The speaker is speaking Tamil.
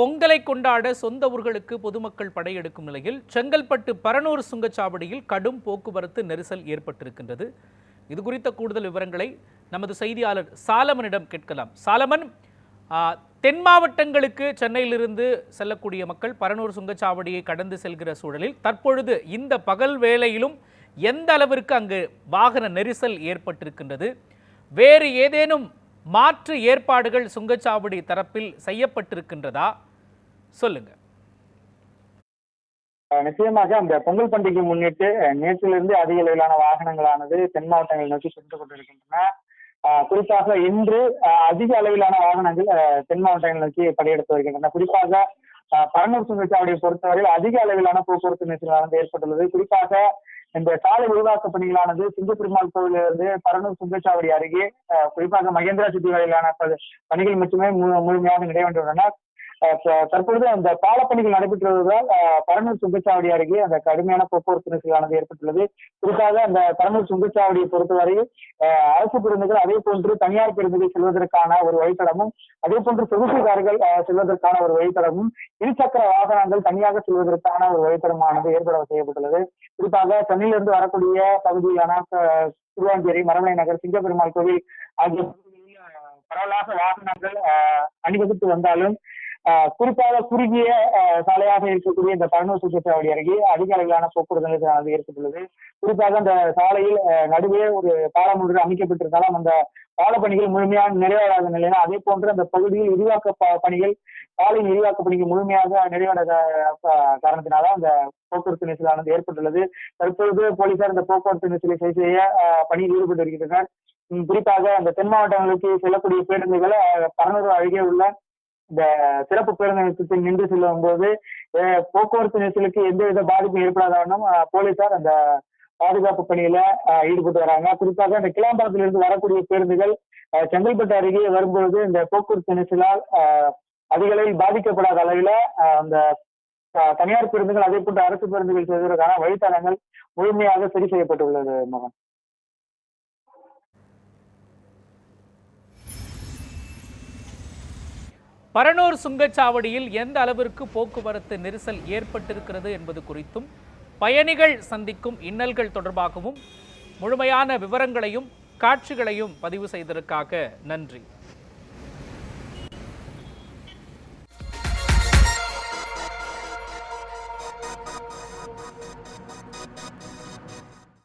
பொங்கலை கொண்டாட சொந்த ஊர்களுக்கு பொதுமக்கள் படையெடுக்கும் நிலையில் செங்கல்பட்டு பரனூர் சுங்கச்சாவடியில் கடும் போக்குவரத்து நெரிசல் ஏற்பட்டிருக்கின்றது. இது குறித்த கூடுதல் விவரங்களை நமது செய்தியாளர் சாலமனிடம் கேட்கலாம். சாலமன் தென் மாவட்டங்களுக்கு சென்னையிலிருந்து செல்லக்கூடிய மக்கள் பரனூர் சுங்கச்சாவடியை கடந்து செல்கிற சூழலில் தற்பொழுது இந்த பகல் வேளையிலும் எந்த அளவிற்கு அங்கு வாகன நெரிசல் ஏற்பட்டிருக்கின்றது? வேறு ஏதேனும் மாற்று ஏற்பாடுகள் சுங்கச்சாவடி தரப்பில் செய்யப்பட்டிருக்கின்றதா? சொல்லுங்க. நிச்சயமாக அந்த பொங்கல் பண்டிகை முன்னிட்டு நேற்றிலிருந்து அதிக அளவிலான வாகனங்களானது தென் மாவட்டங்களை நோக்கி சென்று கொண்டிருக்கின்றன. குறிப்பாக இன்று அதிக அளவிலான வாகனங்கள் தென் மாவட்டங்களை நோக்கி படையெடுத்து வருகின்றன. குறிப்பாக பரநூர் சுங்கச்சாவடியை பொறுத்தவரையில் அதிக அளவிலான போக்குவரத்து நெரிசலானது ஏற்பட்டுள்ளது. குறிப்பாக இந்த சாலை விரிவாக்க பணிகளானது சிங்கப்பெருமாள் கோவிலிருந்து பரனூர் சுங்கச்சாவடி அருகே குறிப்பாக மகேந்திரா சிட்டி வரையிலான பணிகள் மட்டுமே முழுமையாக நிறைவேற்றுள்ளன தற்பொழுது அந்த பாலப்பணிகள் நடைபெற்றுள்ளதால் பரநூர் சுங்கச்சாவடி அருகே அந்த கடுமையான போக்குவரத்து நெரிசலானது ஏற்பட்டுள்ளது. குறிப்பாக அந்த பரநூர் சுங்கச்சாவடியை பொறுத்தவரை அஹ், அரசு பேருந்துகள் அதே போன்று தனியார் பேருந்துகள் செல்வதற்கான ஒரு வழித்தடமும் அதே போன்று சொகுசு கார்கள் செல்வதற்கான ஒரு வழித்தடமும் இருசக்கர வாகனங்கள் தனியாக செல்வதற்கான ஒரு வழித்தடமானது ஏற்பட செய்யப்பட்டுள்ளது. குறிப்பாக சென்னையிலிருந்து வரக்கூடிய பகுதியான அஹ், திருவாஞ்சேரி மரமலை நகர் சிங்கப்பெருமாள் கோவில் ஆகிய பரவலாக வாகனங்கள் அஹ், அணிவகுத்து வந்தாலும் குறிப்பாக குறுகிய சாலையாக இருக்கக்கூடிய இந்த பரனூர் சுற்றுச்சாவடி அருகே அதிக அளவிலான போக்குவரத்து நெரிசலானது ஏற்பட்டுள்ளது. குறிப்பாக அந்த சாலையில் நடுவே ஒரு பாலம் ஒன்று அமைக்கப்பட்டிருந்தாலும் அந்த பால பணிகள் முழுமையாக நிறைவேறாத நிலையில அதே போன்று அந்த பகுதியில் விரிவாக்க பணிகள் சாலை விரிவாக்க பணிகள் முழுமையாக நிறைவேறாத காரணத்தினால அந்த போக்குவரத்து நெரிசலானது ஏற்பட்டுள்ளது. தற்பொழுது போலீசார் இந்த போக்குவரத்து நெரிசலை சரி செய்ய ஆஹ் பணியில் ஈடுபட்டு வருகின்றனர். குறிப்பாக அந்த தென் மாவட்டங்களுக்கு செல்லக்கூடிய பேருந்துகள் பரநூறு பரனூர் அருகே உள்ள இந்த சிறப்பு பேருந்து நிறுத்தத்தில் நின்று செல்லும் போது போக்குவரத்து நெரிசலுக்கு எந்தவித பாதிப்பும் ஏற்படாத வண்ணம் போலீசார் அந்த பாதுகாப்பு பணியில ஈடுபட்டு வராங்க. குறிப்பாக இந்த கிளாம்பாக்கத்திலிருந்து வரக்கூடிய பேருந்துகள் அஹ், செங்கல்பட்டு அருகே வரும்பொழுது இந்த போக்குவரத்து நெரிசலால் அஹ், அதிக அளவில் பாதிக்கப்படாத அளவில் அஹ், அந்த தனியார் பேருந்துகள் அதே போன்று அரசு பேருந்துகள் செல்வதற்கான வழித்தடங்கள் முழுமையாக சரி செய்யப்பட்டுள்ளது மகன். பரனூர் சுங்கச்சாவடியில் எந்த அளவிற்கு போக்குவரத்து நெரிசல் ஏற்பட்டிருக்கிறது என்பது குறித்தும் பயணிகள் சந்திக்கும் இன்னல்கள் தொடர்பாகவும் முழுமையான விவரங்களையும் காட்சிகளையும் பதிவு செய்ததற்காக நன்றி.